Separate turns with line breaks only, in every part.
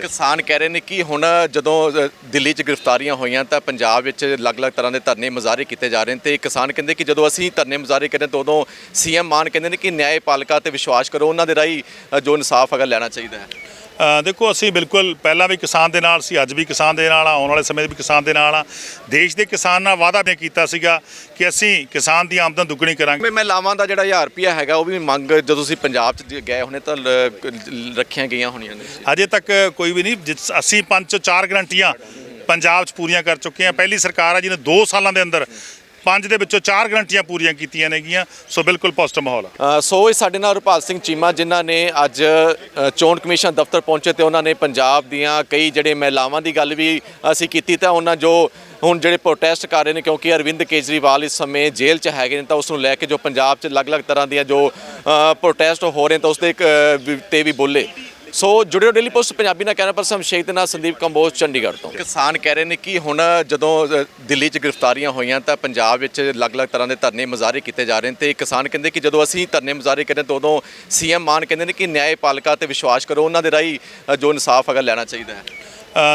ਕਿਸਾਨ ਕਹਿ ਰਹੇ ਨੇ ਕਿ ਹੁਣ ਜਦੋਂ ਦਿੱਲੀ 'ਚ ਗ੍ਰਿਫਤਾਰੀਆਂ ਹੋਈਆਂ ਤਾਂ ਪੰਜਾਬ ਵਿੱਚ ਅਲੱਗ-ਅਲੱਗ ਤਰ੍ਹਾਂ ਦੇ ਧਰਨੇ ਮੁਜ਼ਾਹਰੇ ਕੀਤੇ ਜਾ ਰਹੇ ਨੇ ਤੇ ਕਿਸਾਨ ਕਹਿੰਦੇ ਕਿ ਜਦੋਂ ਅਸੀਂ ਧਰਨੇ ਮੁਜ਼ਾਹਰੇ ਕਰਦੇ ਤਾਂ ਉਦੋਂ ਸੀਐਮ ਮਾਨ ਕਹਿੰਦੇ ਨੇ ਕਿ ਨਿਆਂ ਪਾਲਿਕਾ ਤੇ ਵਿਸ਼ਵਾਸ ਕਰੋ, ਉਹਨਾਂ ਦੇ ਰਾਹੀਂ ਜੋ ਇਨਸਾਫ ਹੈਗਾ ਲੈਣਾ ਚਾਹੀਦਾ ਹੈ।
ਦੇਖੋ ਅਸੀਂ ਬਿਲਕੁਲ ਪਹਿਲਾਂ ਵੀ ਕਿਸਾਨ ਦੇ ਨਾਲ ਸੀ ਅੱਜ ਵੀ ਕਿਸਾਨ ਦੇ ਨਾਲ ਆ ਆਉਣ ਵਾਲੇ ਸਮੇਂ 'ਚ ਵੀ ਕਿਸਾਨ ਦੇ ਨਾਲ ਆ। ਦੇਸ਼ ਦੇ ਕਿਸਾਨ ਨਾਲ ਵਾਅਦਾ ਵੀ ਕੀਤਾ ਸੀਗਾ ਕਿ ਅਸੀਂ ਕਿਸਾਨ ਦੀ ਆਮਦਨ ਦੁੱਗਣੀ ਕਰਾਂਗੇ।
ਮੈਂ ਮਹਿਲਾਵਾਂ ਦਾ ਜਿਹੜਾ 1000 ਰੁਪਿਆ ਹੈਗਾ ਉਹ ਵੀ ਮੰਗ ਜਦੋਂ ਤੁਸੀਂ ਪੰਜਾਬ 'ਚ ਗਏ ਹੋਣੇ ਤਾਂ ਰੱਖੀਆਂ ਗਈਆਂ ਹੋਣੀਆਂ ਨੇ
ਅਜੇ ਤੱਕ ਕੋਈ ਵੀ ਨਹੀਂ ਅਸੀਂ ਪੰਜ ਚੋਂ ਚਾਰ ਗਰੰਟੀਆਂ ਪੰਜਾਬ 'ਚ ਪੂਰੀਆਂ ਕਰ ਚੁੱਕੇ ਹਾਂ। ਪਹਿਲੀ ਸਰਕਾਰ ਆ ਜਿਹਨੇ 2 ਸਾਲਾਂ ਦੇ ਅੰਦਰ ਪੰਜ ਦੇ ਵਿੱਚੋਂ ਚਾਰ ਗਰੰਟੀਆਂ ਪੂਰੀਆਂ ਕੀਤੀਆਂ ਨੇਗੀਆਂ। ਸੋ ਬਿਲਕੁਲ ਪੋਜ਼ਿਟਿਵ ਮਾਹੌਲ ਆ।
ਸੋ ਇਹ ਸਾਡੇ ਨਾਲ ਰੁਪਾਲ ਸਿੰਘ ਚੀਮਾ, ਜਿਨ੍ਹਾਂ ਨੇ ਅੱਜ ਚੋਣ ਕਮਿਸ਼ਨ ਦਫ਼ਤਰ ਪਹੁੰਚੇ ਤੇ ਉਹਨਾਂ ਨੇ ਪੰਜਾਬ ਦੀਆਂ ਕਈ ਜਿਹੜੇ ਮਹਿਲਾਵਾਂ ਦੀ ਗੱਲ ਵੀ ਅਸੀਂ ਕੀਤੀ, ਤਾਂ ਉਹਨਾਂ ਜੋ ਹੁਣ ਜਿਹੜੇ ਪ੍ਰੋਟੈਸਟ ਕਰ ਰਹੇ ਨੇ, ਕਿਉਂਕਿ ਅਰਵਿੰਦ ਕੇਜਰੀਵਾਲ ਇਸ ਸਮੇਂ ਜੇਲ੍ਹ 'ਚ ਹੈਗੇ ਨੇ, ਤਾਂ ਉਸ ਨੂੰ ਲੈ ਕੇ ਜੋ ਪੰਜਾਬ 'ਚ ਅਲੱਗ-ਅਲੱਗ ਤਰ੍ਹਾਂ ਦੀਆਂ ਜੋ ਪ੍ਰੋਟੈਸਟ ਹੋ ਰਹੇ ਨੇ, ਤਾਂ ਉਸ ਦੇ ਤੇ ਵੀ ਬੋਲੇ। ਸੋ ਜੁੜਿਓ ਡੇਲੀ ਪੋਸਟ ਪੰਜਾਬੀ ਨਾਲ ਕੈਮਰਾ ਪਰਸਨ ਸ਼ੇਖ ਦੇ ਨਾਲ ਸੰਦੀਪ ਕੰਬੋਜ, ਚੰਡੀਗੜ੍ਹ ਤੋਂ। ਕਿਸਾਨ ਕਹਿ ਰਹੇ ਨੇ ਕਿ ਹੁਣ ਜਦੋਂ ਦਿੱਲੀ 'ਚ ਗ੍ਰਿਫਤਾਰੀਆਂ ਹੋਈਆਂ ਤਾਂ ਪੰਜਾਬ ਵਿੱਚ ਅਲੱਗ-ਅਲੱਗ ਤਰ੍ਹਾਂ ਦੇ ਧਰਨੇ ਮੁਜ਼ਾਹਰੇ ਕੀਤੇ ਜਾ ਰਹੇ ਨੇ ਤੇ ਕਿਸਾਨ ਕਹਿੰਦੇ ਕਿ ਜਦੋਂ ਅਸੀਂ ਧਰਨੇ ਮੁਜ਼ਾਹਰੇ ਕਰਦੇ ਤਾਂ ਉਦੋਂ ਸੀਐਮ ਮਾਨ ਕਹਿੰਦੇ ਨੇ ਕਿ ਨਿਆਂ ਪਾਲਿਕਾ ਤੇ ਵਿਸ਼ਵਾਸ ਕਰੋ, ਉਹਨਾਂ ਦੇ ਰਾਹੀਂ ਜੋ ਇਨਸਾਫ ਅਗਰ ਲੈਣਾ ਚਾਹੀਦਾ ਹੈ।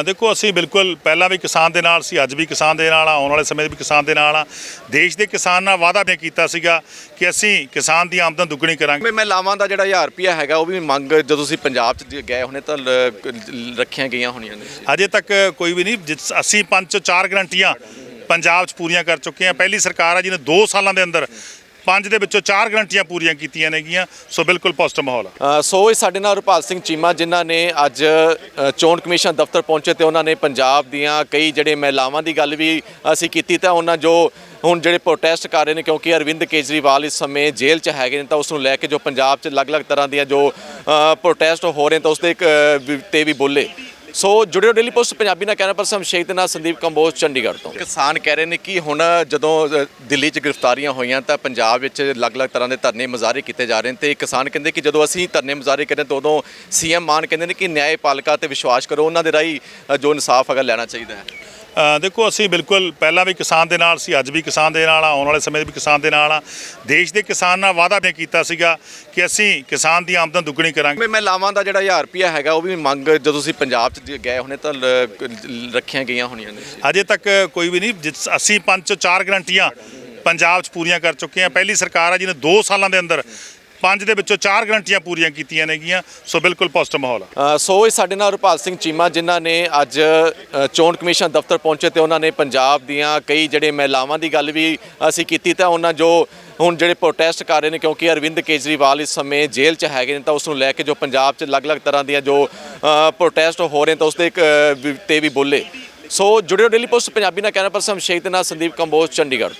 ਦੇਖੋ ਅਸੀਂ ਬਿਲਕੁਲ ਪਹਿਲਾਂ ਵੀ ਕਿਸਾਨ ਦੇ ਨਾਲ ਸੀ ਅੱਜ ਵੀ ਕਿਸਾਨ ਦੇ ਨਾਲ ਆ ਆਉਣ ਵਾਲੇ ਸਮੇਂ 'ਚ ਵੀ ਕਿਸਾਨ ਦੇ ਨਾਲ ਆ। ਦੇਸ਼ ਦੇ ਕਿਸਾਨ ਨਾਲ ਵਾਅਦਾ ਵੀ ਕੀਤਾ ਸੀਗਾ ਕਿ ਅਸੀਂ ਕਿਸਾਨ ਦੀ ਆਮਦਨ ਦੁੱਗਣੀ ਕਰਾਂਗੇ।
ਮੈਂ ਮਹਿਲਾਵਾਂ ਦਾ ਜਿਹੜਾ 1000 ਰੁਪਿਆ ਹੈਗਾ ਉਹ ਵੀ ਮੰਗ ਜਦੋਂ ਤੁਸੀਂ ਪੰਜਾਬ 'ਚ ਗਏ ਹੋਣੇ ਤਾਂ ਰੱਖੀਆਂ ਗਈਆਂ ਹੋਣੀਆਂ ਨੇ।
ਅਜੇ ਤੱਕ ਕੋਈ ਵੀ ਨਹੀਂ ਅਸੀਂ ਪੰਜ ਚੋਂ ਚਾਰ ਗਰੰਟੀਆਂ ਪੰਜਾਬ 'ਚ ਪੂਰੀਆਂ ਕਰ ਚੁੱਕੇ ਹਾਂ। ਪਹਿਲੀ ਸਰਕਾਰ ਆ ਜਿਹਨੇ 2 ਸਾਲਾਂ ਦੇ ਅੰਦਰ ਪੰਜ ਦੇ ਵਿੱਚੋਂ ਚਾਰ ਗਰੰਟੀਆਂ ਪੂਰੀਆਂ ਕੀਤੀਆਂ ਨੇਗੀਆਂ। ਸੋ ਬਿਲਕੁਲ ਪੋਜ਼ਿਟਿਵ ਮਾਹੌਲ ਆ।
ਅ, ਸੋ ਇਹ ਸਾਡੇ ਨਾਲ ਰੁਪਾਲ ਸਿੰਘ ਚੀਮਾ ਜਿਨ੍ਹਾਂ ਨੇ ਅੱਜ ਅ, ਚੋਣ ਕਮਿਸ਼ਨ ਦਫ਼ਤਰ ਪਹੁੰਚੇ ਤੇ ਉਹਨਾਂ ਨੇ ਪੰਜਾਬ ਦੀਆਂ ਕਈ ਜਿਹੜੇ ਮਹਿਲਾਵਾਂ ਦੀ ਗੱਲ ਵੀ ਅਸੀਂ ਕੀਤੀ ਤਾਂ ਉਹਨਾਂ ਜੋ ਹੁਣ ਜਿਹੜੇ ਪ੍ਰੋਟੈਸਟ ਕਰ ਰਹੇ ਨੇ ਕਿਉਂਕਿ ਅਰਵਿੰਦ ਕੇਜਰੀਵਾਲ ਇਸ ਸਮੇਂ ਜੇਲ੍ਹ 'ਚ ਹੈਗੇ ਨੇ ਤਾਂ ਉਸ ਨੂੰ ਲੈ ਕੇ ਜੋ ਪੰਜਾਬ 'ਚ ਅਲੱਗ-ਅਲੱਗ ਤਰ੍ਹਾਂ ਦੀਆਂ ਜੋ ਪ੍ਰੋਟੈਸਟ ਹੋ ਰਹੇ ਨੇ ਤਾਂ ਉਸ ਦੇ ਇੱਕ, ਅ, ਵੀ- ਤੇ ਵੀ ਬੋਲੇ। ਸੋ ਜੁੜਿਓ ਡੇਲੀ ਪੋਸਟ ਪੰਜਾਬੀ ਨਾਲ ਕੈਮਰਾ ਪਰਸਨ ਸ਼ੇਖ ਦੇ ਨਾਲ, ਸੰਦੀਪ ਕੰਬੋਜ, ਚੰਡੀਗੜ੍ਹ ਤੋਂ। ਕਿਸਾਨ ਕਹਿ ਰਹੇ ਨੇ ਕਿ ਹੁਣ ਜਦੋਂ ਦਿੱਲੀ 'ਚ ਗ੍ਰਿਫਤਾਰੀਆਂ ਹੋਈਆਂ, ਤਾਂ ਪੰਜਾਬ ਵਿੱਚ ਅਲੱਗ-ਅਲੱਗ ਤਰ੍ਹਾਂ ਦੇ ਧਰਨੇ ਮੁਜ਼ਾਹਰੇ ਕੀਤੇ ਜਾ ਰਹੇ ਨੇ ਤੇ ਕਿਸਾਨ ਕਹਿੰਦੇ ਕਿ ਜਦੋਂ ਅਸੀਂ ਧਰਨੇ ਮੁਜ਼ਾਹਰੇ ਕਰਦੇ ਤਾਂ ਉਦੋਂ ਸੀਐਮ ਮਾਨ ਕਹਿੰਦੇ ਨੇ ਕਿ ਨਿਆਂ ਪਾਲਿਕਾ ਤੇ ਵਿਸ਼ਵਾਸ ਕਰੋ, ਉਹਨਾਂ ਦੇ ਰਾਹੀਂ ਜੋ ਇਨਸਾਫ ਹੈਗਾ, ਲੈਣਾ ਚਾਹੀਦਾ ਹੈ।
ਦੇਖੋ ਅਸੀਂ ਬਿਲਕੁਲ ਪਹਿਲਾਂ ਵੀ ਕਿਸਾਨ ਦੇ ਨਾਲ ਸੀ ਅੱਜ ਵੀ ਕਿਸਾਨ ਦੇ ਨਾਲ ਆ ਆਉਣ ਵਾਲੇ ਸਮੇਂ 'ਚ ਵੀ ਕਿਸਾਨ ਦੇ ਨਾਲ ਆ। ਦੇਸ਼ ਦੇ ਕਿਸਾਨ ਨਾਲ ਵਾਅਦਾ ਵੀ ਕੀਤਾ ਸੀਗਾ ਕਿ ਅਸੀਂ ਕਿਸਾਨ ਦੀ ਆਮਦਨ ਦੁੱਗਣੀ ਕਰਾਂਗੇ।
ਮੈਂ ਮਹਿਲਾਵਾਂ ਦਾ ਜਿਹੜਾ 1000 ਰੁਪਿਆ ਹੈਗਾ ਉਹ ਵੀ ਮੰਗ ਜਦੋਂ ਤੁਸੀਂ ਪੰਜਾਬ 'ਚ ਗਏ ਹੋਣੇ ਤਾਂ ਰੱਖੀਆਂ ਗਈਆਂ ਹੋਣੀਆਂ ਨੇ।
ਅਜੇ ਤੱਕ ਕੋਈ ਵੀ ਨਹੀਂ ਅਸੀਂ ਪੰਜ ਚਾਰ ਗਰੰਟੀਆਂ ਪੰਜਾਬ 'ਚ ਪੂਰੀਆਂ ਕਰ ਚੁੱਕੇ ਹਾਂ। ਪਹਿਲੀ ਸਰਕਾਰ ਆ ਜਿਹਨੇ 2 ਸਾਲਾਂ ਦੇ ਅੰਦਰ ਪੰਜ ਦੇ ਵਿੱਚੋਂ ਚਾਰ ਗਰੰਟੀਆਂ ਪੂਰੀਆਂ ਕੀਤੀਆਂ ਨੇਗੀਆਂ। ਸੋ ਬਿਲਕੁਲ ਪੋਜ਼ਿਟਿਵ ਮਾਹੌਲ ਆ।
ਸੋ ਇਹ ਸਾਡੇ ਨਾਲ ਰੁਪਾਲ ਸਿੰਘ ਚੀਮਾ, ਜਿਨ੍ਹਾਂ ਨੇ ਅੱਜ ਚੋਣ ਕਮਿਸ਼ਨ ਦਫ਼ਤਰ ਪਹੁੰਚੇ ਤੇ ਉਹਨਾਂ ਨੇ ਪੰਜਾਬ ਦੀਆਂ ਕਈ ਜਿਹੜੇ ਮਹਿਲਾਵਾਂ ਦੀ ਗੱਲ ਵੀ ਅਸੀਂ ਕੀਤੀ ਤਾਂ ਉਹਨਾਂ ਜੋ ਹੁਣ ਜਿਹੜੇ ਪ੍ਰੋਟੈਸਟ ਕਰ ਰਹੇ ਨੇ, ਕਿਉਂਕਿ ਅਰਵਿੰਦ ਕੇਜਰੀਵਾਲ ਇਸ ਸਮੇਂ ਜੇਲ੍ਹ 'ਚ ਹੈਗੇ ਨੇ ਤਾਂ ਉਸ ਨੂੰ ਲੈ ਕੇ ਜੋ ਪੰਜਾਬ 'ਚ ਅਲੱਗ-ਅਲੱਗ ਤਰ੍ਹਾਂ ਦੀਆਂ ਜੋ ਪ੍ਰੋਟੈਸਟ ਹੋ ਰਹੇ ਨੇ ਤਾਂ ਉਸ ਦੇ ਵੀ- ਤੇ ਵੀ ਬੋਲੇ। ਸੋ ਜੁੜਿਓ ਡੇਲੀ ਪੋਸਟ ਪੰਜਾਬੀ ਨਾਲ ਕੈਮਰਾ ਪਰਸਨ ਸ਼ੇਖ ਦੇ ਨਾਲ ਸੰਦੀਪ ਕੰਬੋਜ, ਚੰਡੀਗੜ੍ਹ ਤੋਂ।